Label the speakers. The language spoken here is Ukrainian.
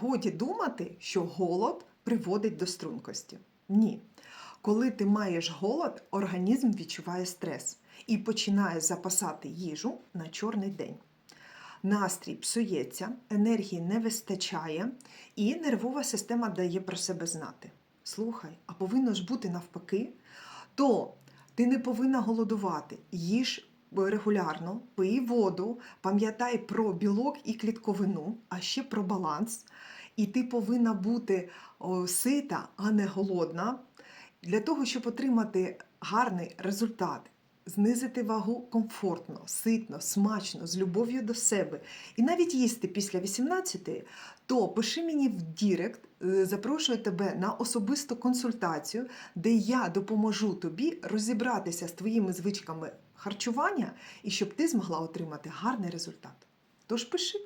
Speaker 1: годі думати, що голод приводить до стрункості. Ні. Коли ти маєш голод, організм відчуває стрес і починає запасати їжу на чорний день. Настрій псується, енергії не вистачає, і нервова система дає про себе знати. Слухай, а повинно ж бути навпаки, то ти не повинна голодувати. Їж регулярно, пий воду, пам'ятай про білок і клітковину, а ще про баланс. І ти повинна бути сита, а не голодна, для того, щоб отримати гарний результат. Знизити вагу комфортно, ситно, смачно, з любов'ю до себе. І навіть їсти після 18, то пиши мені в Дірект, е, запрошую тебе на особисту консультацію, де я допоможу тобі розібратися з твоїми звичками харчування і щоб ти змогла отримати гарний результат. Тож пиши.